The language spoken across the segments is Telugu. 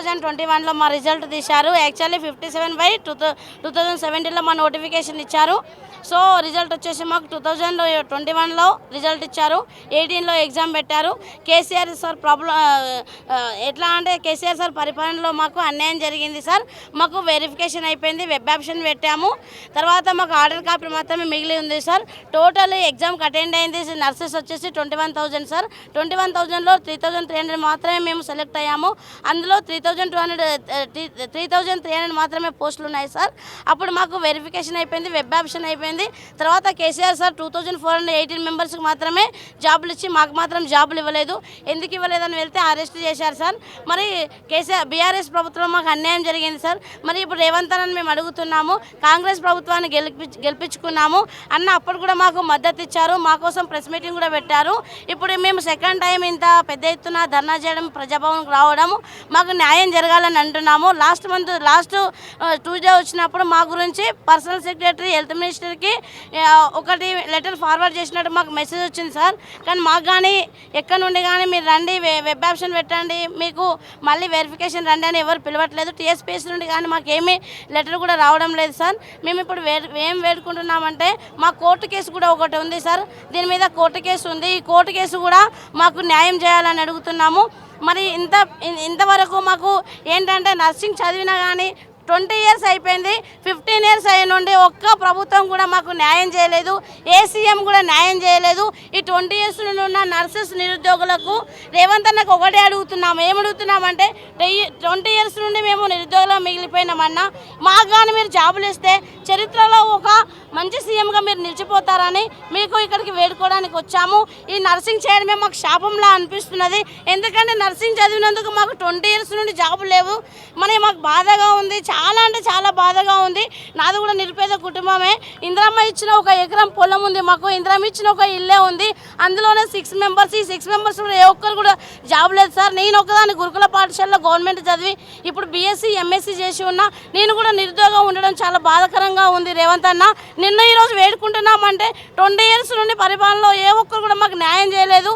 థౌజండ్ ట్వంటీ వన్లో మా రిజల్ట్ తీశారు. Actually fifty seven by two two thousand సెవెంటీన్లో మా నోటిఫికేషన్ ఇచ్చారు. సో రిజల్ట్ వచ్చేసి మాకు టూ థౌజండ్ ట్వంటీ వన్లో రిజల్ట్ ఇచ్చారు. ఎయిటీన్లో ఎగ్జామ్ పెట్టారు. కేసీఆర్ సార్ ప్రాబ్లం ఎట్లా అంటే కేసీఆర్ సార్ పరిపాలనలో మాకు అన్యాయం జరిగింది సార్. మాకు వెరిఫికేషన్ అయిపోయింది వెబ్ ఆప్షన్ పెట్టాము. తర్వాత మాకు ఆర్డర్ కాపీ మాత్రమే మిగిలి ఉంది సార్. టోటల్ ఎగ్జామ్కి అటెండ్ అయింది నర్సెస్ వచ్చేసి twenty one thousand sir. Twenty one థౌజండ్లో త్రీ థౌజండ్ త్రీ హండ్రెడ్ మాత్రమే మేము సెలెక్ట్ అయ్యాము. అందులో three thousand two hundred three thousand three hundred మాత్రమే పోస్టులు ఉన్నాయి సార్ అప్పుడు మాకు వెరిఫికేషన్ అయిపోయింది వెబ్ ఆప్షన్ అయిపోయింది. తర్వాత KCR sir two thousand four hundred eighteen మెంబర్స్కి మాత్రమే జాబులు ఇచ్చి మాకు మాత్రం జాబులు ఇవ్వలేదు. ఎందుకు ఇవ్వలేదని వెళ్తే అరెస్ట్ చేశారు సార్ మరి కేసీఆర్ బీఆర్ఎస్ ప్రభుత్వం మాకు అన్యాయం జరిగింది సార్ మరి ఇప్పుడు రేవంత్ మేము అడుగుతున్నాము కాంగ్రెస్ ప్రభుత్వాన్ని గెలిపి గెలిపించుకున్నాము అన్న అప్పుడు కూడా మాకు మద్దతు ఇచ్చారు మా కోసం ప్రెస్ మీటింగ్ కూడా పెట్టారు. ఇప్పుడు మేము సెకండ్ టైం ఇంత పెద్ద ఎత్తున ధర్నా చేయడం ప్రజాభవన్కి రావడం మాకు న్యాయం జరగాలని అంటున్నాము. లాస్ట్ మంత్ లాస్ట్ ట్యూస్డే వచ్చినప్పుడు మా గురించి పర్సనల్ సెక్రటరీ హెల్త్ మినిస్టర్కి ఒకటి లెటర్ ఫార్వర్డ్ చేసినట్టు మాకు మెసేజ్ వచ్చింది సార్. కానీ మాకు కానీ ఎక్కడి నుండి కానీ మీరు రండి వెబ్ ఆప్షన్ పెట్టండి. మీకు మళ్ళీ వెరిఫికేషన్ రండి అని ఎవరు పిలవట్లేదు. టీఎస్పీఎస్ నుండి కానీ మాకు ఏమీ లెటర్ కూడా రావడం లేదు సార్. మేము ఇప్పుడు ఏం వేడుకుంటున్నామంటే మా కోర్టు కేసు కూడా ఒకటి ఉంది సార్. దీని మీద కోర్టు కేసు ఉంది. ఈ కోర్టు కేసు కూడా మాకు న్యాయం చేయాలని అడుగుతున్నాము. మరి ఇంత ఇంతవరకు మాకు ఏంటంటే నర్సింగ్ చదివినా కానీ ట్వంటీ ఇయర్స్ అయిపోయింది. ఫిఫ్టీన్ ఇయర్స్ అయి నుండి ఒక్క ప్రభుత్వం కూడా మాకు న్యాయం చేయలేదు. ఏ సీఎం కూడా న్యాయం చేయలేదు. ఈ ట్వంటీ ఇయర్స్ నుండి ఉన్న నర్సెస్ నిరుద్యోగులకు రేవంత్ అన్నకు ఒకటే అడుగుతున్నాం. ఏం అడుగుతున్నామంటే ట్వంటీ ఇయర్స్ నుండి మేము నిరుద్యోగులు మిగిలిపోయినామన్నా మాకు కానీ మీరు జాబులు ఇస్తే చరిత్రలో ఒక మంచి సీఎంగా మీరు నిలిచిపోతారని మీకు ఇక్కడికి వేడుకోవడానికి వచ్చాము. ఈ నర్సింగ్ చేయడమే మాకు శాపంలా అనిపిస్తున్నది. ఎందుకంటే నర్సింగ్ చదివినందుకు మాకు ట్వంటీ ఇయర్స్ నుండి జాబు లేవు. మరి మాకు బాధగా ఉంది. చాలా చాలా అంటే చాలా బాధగా ఉంది. నాది కూడా నిరుపేద కుటుంబమే. ఇందిరమ్మ ఇచ్చిన ఒక ఎకరం పొలం ఉంది మాకు. ఇందిరమ్మ ఇచ్చిన ఒక ఇల్లే ఉంది. అందులోనే సిక్స్ మెంబర్స్ ఈ సిక్స్ మెంబర్స్ కూడా ఏ ఒక్కరు కూడా జాబ్ లేదు సార్. నేను ఒకదాని గురుకుల పాఠశాలలో గవర్నమెంట్ చదివి ఇప్పుడు బీఎస్సీ ఎంఎస్సీ చేసి ఉన్నా. నేను కూడా నిరుద్యోగం ఉండడం చాలా బాధాకరంగా ఉంది రేవంత్ అన్న. నిన్న ఈరోజు వేడుకుంటున్నామంటే ట్వంటీ ఇయర్స్ నుండి పరిపాలనలో ఏ ఒక్కరు కూడా మాకు న్యాయం చేయలేదు.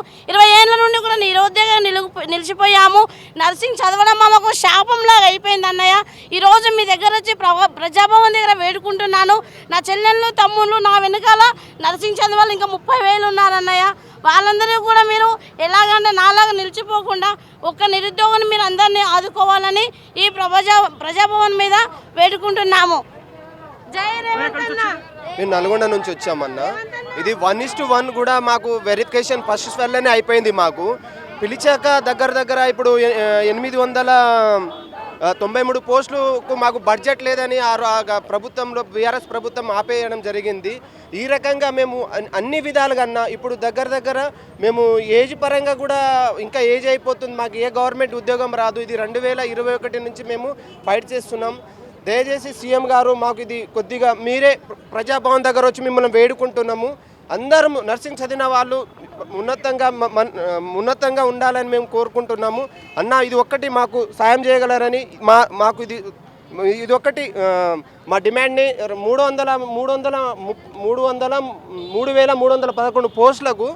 నిరుద్యోగంగా నిలిపి నిలిచిపోయాము. నర్సింగ్ చదవడం మాకు శాపంలాగా అయిపోయింది అన్నయ్య. ఈరోజు మీ దగ్గర వచ్చి ప్రజాభవన్ దగ్గర వేడుకుంటున్నాను. నా చెల్లెళ్ళు తమ్ముళ్ళు నా వెనకాల నర్సింగ్ చదవాలి ఇంకా ముప్పై వేలు ఉన్నారన్నయ్య వాళ్ళందరూ కూడా మీరు ఎలాగంటే నాలాగా నిలిచిపోకుండా ఒక్క నిరుద్యోగం మీరు అందరినీ ఆదుకోవాలని ఈ ప్రజా ప్రజాభవన్ మీద వేడుకుంటున్నాము. జై రేవంత్ అన్న. మేము నల్గొండ నుంచి వచ్చామన్నా. ఇది వన్ ఇస్ టు వన్ కూడా మాకు వెరిఫికేషన్ ఫస్ట్ స్వెల్లోనే అయిపోయింది మాకు. పిలిచాక దగ్గర దగ్గర ఇప్పుడు ఎనిమిది వందల తొంభై మూడు పోస్టులకు మాకు బడ్జెట్ లేదని ఆ ప్రభుత్వంలో బీఆర్ఎస్ ప్రభుత్వం ఆపేయడం జరిగింది. ఈ రకంగా మేము అన్- అన్ని విధాలుగా ఇప్పుడు దగ్గర దగ్గర మేము ఏజ్ పరంగా కూడా ఇంకా ఏజ్ అయిపోతుంది. మాకు ఏ గవర్నమెంట్ ఉద్యోగం రాదు. ఇది రెండు వేల ఇరవై ఒకటి నుంచి మేము ఫైట్ చేస్తున్నాం. దయచేసి సీఎం గారు మాకు ఇది కొద్దిగా మీరే ప్రజాభవన్ దగ్గర వచ్చి మిమ్మల్ని వేడుకుంటున్నాము. అందరం నర్సింగ్ చదివిన వాళ్ళు ఉన్నతంగా మన్- ఉన్నతంగా ఉండాలని మేము కోరుకుంటున్నాము. అన్న ఇది ఒక్కటి మాకు సాయం చేయగలరని మా మాకు ఇది ఇది ఒక్కటి మా డిమాండ్ని మూడు వందల మూడు వందల మూడు వందల మూడు వేల మూడు వందల పదకొండు పోస్టులకు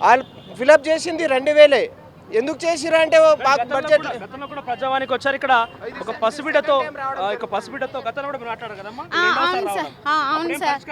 వాళ్ళు ఫిలప్ చేసింది రెండు వేలే. ఎందుకు చేసిరా అంటే బడ్జెట్ గతంలో కూడా ప్రజావానికి వచ్చారు. ఇక్కడ ఒక పసిబిడ్డతో ఒక పసిబిడ్డతో గతంలో కూడా మీరు మాట్లాడారు కదమ్మా? ఆ, రెండోసారి అవును సార్. అవును సార్.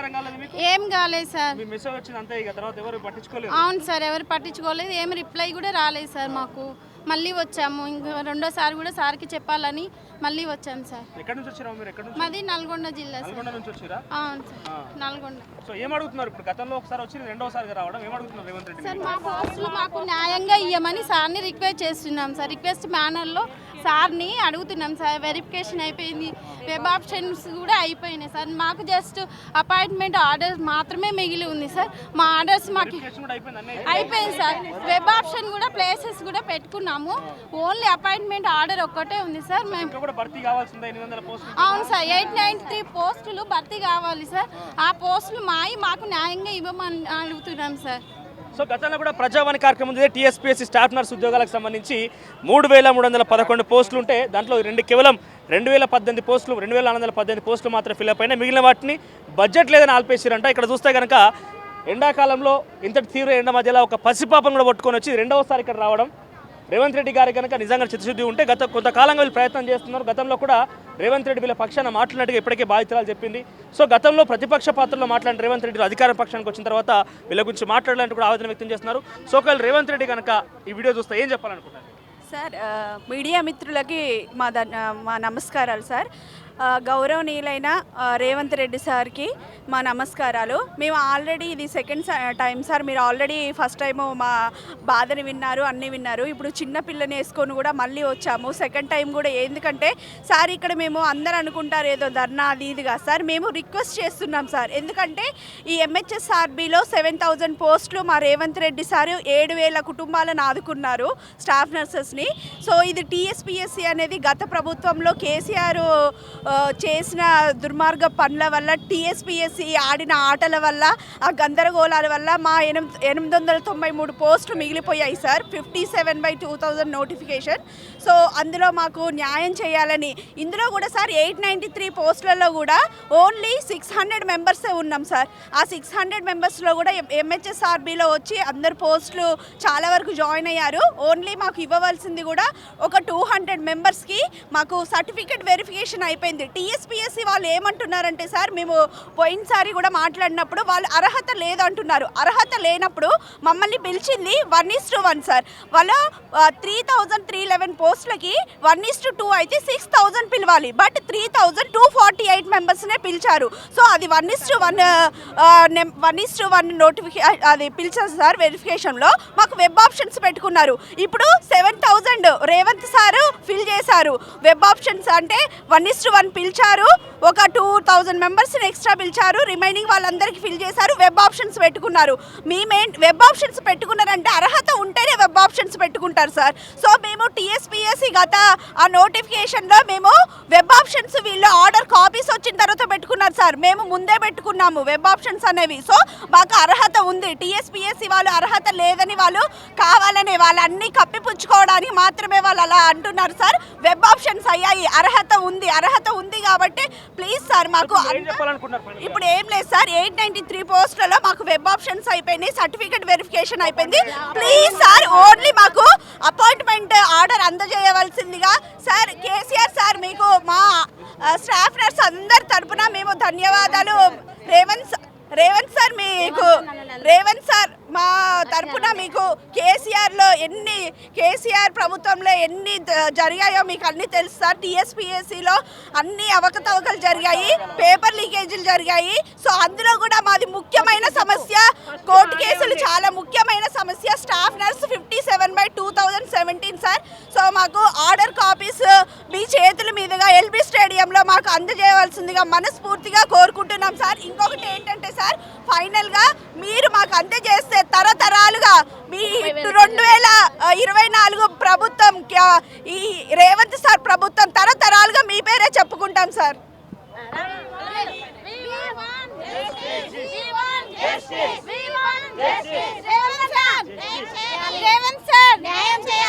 ఏం కాలేదు సార్. మీ మెసేజ్ వచ్చింది అంతే ఇక తర్వాత ఎవరు పట్టించుకోలేదు. అవును సార్ ఎవరు పట్టించుకోలేదు. ఏం రిప్లై కూడా రాలేదు సార్ మాకు. మళ్ళీ వచ్చాము. ఇంకా రెండోసారి కూడా సార్కి చెప్పాలని మళ్ళీ వచ్చాము సార్. ఎక్కడి నుంచి వచ్చారా మీరు? ఎక్కడి నుంచి మాది నల్గొండ జిల్లా సార్. నల్గొండ నుంచి వచ్చిరా? అవును సార్. నల్గొండ. సో ఏం అడుగుతున్నారు ఇప్పుడు? గతంలో ఒకసారి వచ్చి రెండోసారిగా రావడం ఏం అడుగుతున్నారు రేవంత్ రెడ్డి సార్ మా పోస్టులు మాకు న్యాయంగా ఇవ్వమని సార్ని రిక్వెస్ట్ చేస్తున్నాం సార్. రిక్వెస్ట్ మేనర్లో సార్ని అడుగుతున్నాం సార్. వెరిఫికేషన్ అయిపోయింది. వెబ్ ఆప్షన్స్ కూడా అయిపోయినాయి సార్. మాకు జస్ట్ అపాయింట్మెంట్ ఆర్డర్ మాత్రమే మిగిలి ఉంది సార్. మా ఆర్డర్స్ మాకు కూడా అయిపోయింది అన్నీ అయిపోయింది సార్. వెబ్ ఆప్షన్ కూడా ప్లేసెస్ కూడా పెట్టుకున్నాము. ఓన్లీ అపాయింట్మెంట్ ఆర్డర్ ఒక్కటే ఉంది సార్. మేము ఇంకా కూడా భర్తీ కావాల్సిందే ఎనిమిది వందల పోస్టులు అవును సార్ ఎయిట్ నైన్టీ త్రీ పోస్టులు భర్తీ కావాలి సార్. ఆ పోస్టులు మాయి మాకు న్యాయంగా ఇవ్వమని అడుగుతున్నాం సార్. సో గతంలో కూడా ప్రజావాణి కార్యక్రమం ఉంది టీఎస్పీఎస్సీ స్టాఫ్ నర్స్ ఉద్యోగాలకు సంబంధించి మూడు వేల మూడు వందల పదకొండు పోస్టులు ఉంటే దాంట్లో రెండు కేవలం రెండు వేల పద్దెనిమిది పోస్టులు రెండు వేల నాలుగు వందల పద్దెనిమిది పోస్టులు మాత్రం ఫిల్అప్ అయినాయి. మిగిలిన వాటిని బడ్జెట్ లేదని ఆల్పేసారంట. ఇక్కడ చూస్తే కనుక ఎండాకాలంలో ఇంతటి తీవ్ర ఎండ మధ్యలో ఒక పసిపాపను కూడా పట్టుకొని వచ్చి రెండవసారి ఇక్కడ రావడం రేవంత్ రెడ్డి గారి కనుక నిజంగా చిత్తశుద్ధి ఉంటే గత కొంతకాలంగా వీళ్ళు ప్రయత్నం చేస్తున్నారు. గతంలో కూడా రేవంత్ రెడ్డి వీళ్ళ పక్షాన మాట్లాడినట్టుగా ఇప్పటికే బాధితురాలు చెప్పింది. సో గతంలో ప్రతిపక్ష పాత్రలో మాట్లాడిన రేవంత్ రెడ్డి అధికార పక్షానికి వచ్చిన తర్వాత వీళ్ళ గురించి మాట్లాడాలంటే కూడా ఆవేదన వ్యక్తం చేస్తున్నారు. సో ఒకవేళ రేవంత్ రెడ్డి కనుక ఈ వీడియో చూస్తే ఏం చెప్పాలనుకుంటున్నారు? సార్ మీడియా మిత్రులకి మా మా నమస్కారాలు సార్. గౌరవనీయులైన రేవంత్ రెడ్డి సార్కి మా నమస్కారాలు. మేము ఆల్రెడీ ఇది సెకండ్ టైం సార్. మీరు ఆల్రెడీ ఫస్ట్ టైం మా బాధని విన్నారు అన్నీ విన్నారు. ఇప్పుడు చిన్న పిల్లని వేసుకొని కూడా మళ్ళీ వచ్చాము. సెకండ్ టైం కూడా ఎందుకంటే సార్ ఇక్కడ మేము అందరు అనుకుంటారు ఏదో ధర్నా అది ఇది కాదు. సార్ మేము రిక్వెస్ట్ చేస్తున్నాం సార్. ఎందుకంటే ఈ ఎంహెచ్ఎస్ఆర్బిలో సెవెన్ థౌజండ్ పోస్టులు మా రేవంత్ రెడ్డి సార్ ఏడు వేల కుటుంబాలను ఆదుకున్నారు స్టాఫ్ నర్సెస్ని. సో ఇది టీఎస్పిఎస్సి అనేది గత ప్రభుత్వంలో కేసీఆర్ చేసిన దుర్మార్గ పనుల వల్ల టీఎస్పిఎస్సి ఆడిన ఆటల వల్ల ఆ గందరగోళాల వల్ల మా ఎనిమిది ఎనిమిది వందల తొంభై మూడు పోస్టులు మిగిలిపోయాయి sir. Fifty seven by two thousand notification. So అందులో మాకు న్యాయం చేయాలని. ఇందులో కూడా సార్ ఎయిట్ నైంటీ త్రీ పోస్టులలో కూడా ఓన్లీ సిక్స్ హండ్రెడ్ మెంబర్సే ఉన్నాం సార్. ఆ సిక్స్ హండ్రెడ్ మెంబర్స్లో కూడా ఎంహెచ్ఎస్ఆర్బీలో వచ్చి అందరు పోస్టులు చాలా వరకు జాయిన్ అయ్యారు. ఓన్లీ మాకు ఇవ్వవలసింది కూడా ఒక టూ హండ్రెడ్ మెంబర్స్కి మాకు సర్టిఫికేట్ వెరిఫికేషన్ అయిపోయింది. టీఎస్పిఎస్సి వాళ్ళు ఏమంటున్నారంటే సార్ మేము పోయినసారి కూడా మాట్లాడినప్పుడు వాళ్ళు అర్హత లేదంటున్నారు. అర్హత లేనప్పుడు మమ్మల్ని పిలిచింది one is to one sir. వాళ్ళు three thousand three eleven post పోస్టులకి వన్ ఇస్ టు టూ అయితే సిక్స్ థౌజండ్ పిలవాలి. But three thousand two forty eight మెంబర్స్నే పిలిచారు. సో అది one is to one one is to one notification అది పిలిచారు సార్ వెరిఫికేషన్లో మాకు వెబ్ ఆప్షన్స్ పెట్టుకున్నారు. ఇప్పుడు seven thousand Revanth sir fill చేశారు. వెబ్ ఆప్షన్స్ అంటే వన్ ఇస్ టు వన్ పిలిచారు. ఒక టూ థౌసండ్ మెంబర్స్ని ఎక్స్ట్రా పిలిచారు. రిమైనింగ్ వాళ్ళందరికీ ఫిల్ చేశారు. వెబ్ ఆప్షన్స్ పెట్టుకున్నారు. మేమేం వెబ్ ఆప్షన్స్ పెట్టుకున్నారంటే అర్హత ఉంటేనే వెబ్ ఆప్షన్స్ పెట్టుకుంటారు సార్. సో మేము టీఎస్పిఎస్సి గత ఆ నోటిఫికేషన్లో మేము వెబ్ ఆప్షన్స్ వీళ్ళు ఆర్డర్ కాపీస్ వచ్చిన తర్వాత పెట్టుకున్నారు సార్. మేము ముందే పెట్టుకున్నాము వెబ్ ఆప్షన్స్ అనేవి. సో మాకు అర్హత ఉంది. టీఎస్పిఎస్సి వాళ్ళు అర్హత లేదని వాళ్ళు కావాలని వాళ్ళన్నీ కప్పిపుచ్చుకోవడానికి మాత్రమే వాళ్ళు అలా అంటున్నారు సార్. వెబ్ ఆప్షన్స్ అయ్యాయి. అర్హత ఉంది. అర్హత ఉంది కాబట్టి ప్లీజ్ సార్ మాకు ఇప్పుడు ఏం లేదు సార్ ఎయిట్ నైన్టీ త్రీ పోస్టులలో మాకు వెబ్ ఆప్షన్స్ అయిపోయినాయి సర్టిఫికేట్ వెరిఫికేషన్ అయిపోయింది. ప్లీజ్ సార్ ఓన్లీ మాకు అపాయింట్మెంట్ ఆర్డర్ అందజేయవలసిందిగా సార్ కేసీఆర్ సార్ మీకు మా స్టాఫ్ నర్స్ అందరి తరపున మేము ధన్యవాదాలు. రేవంత్ రేవంత్ సార్ మీకు రేవంత్ సార్ మా తరపున మీకు కేసీఆర్లో ఎన్ని కేసీఆర్ ప్రభుత్వంలో ఎన్ని జరిగాయో మీకు అన్నీ తెలుసు సార్. టీఎస్పీఎస్సీలో అన్ని అవకతవకలు జరిగాయి పేపర్ లీకేజీలు జరిగాయి. సో అందులో కూడా మాది ముఖ్యమైన సమస్య కోర్టు కేసులు చాలా ముఖ్యమైన సమస్య. Staff nurse fifty seven by two thousand seventeen sir. So మాకు ఆర్డర్ కాపీస్ మీ చేతుల మీదుగా ఎల్బీ స్టేడియంలో మాకు అందజేయవలసిందిగా మనస్ఫూర్తిగా కోరుకుంటున్నాం సార్ ఇంకొకటి ఏంటంటే సార్ ఫైనల్గా మీరు మాకు అందజేస్తే తరతరాలుగా మీ రెండు వేల ఇరవై నాలుగు ప్రభుత్వం ఈ రేవంత్ సార్ ప్రభుత్వం తరతరాలుగా మీ పేరే చెప్పుకుంటాం సార్. రేవంత్ సార్ న్యాయం చేయాలి.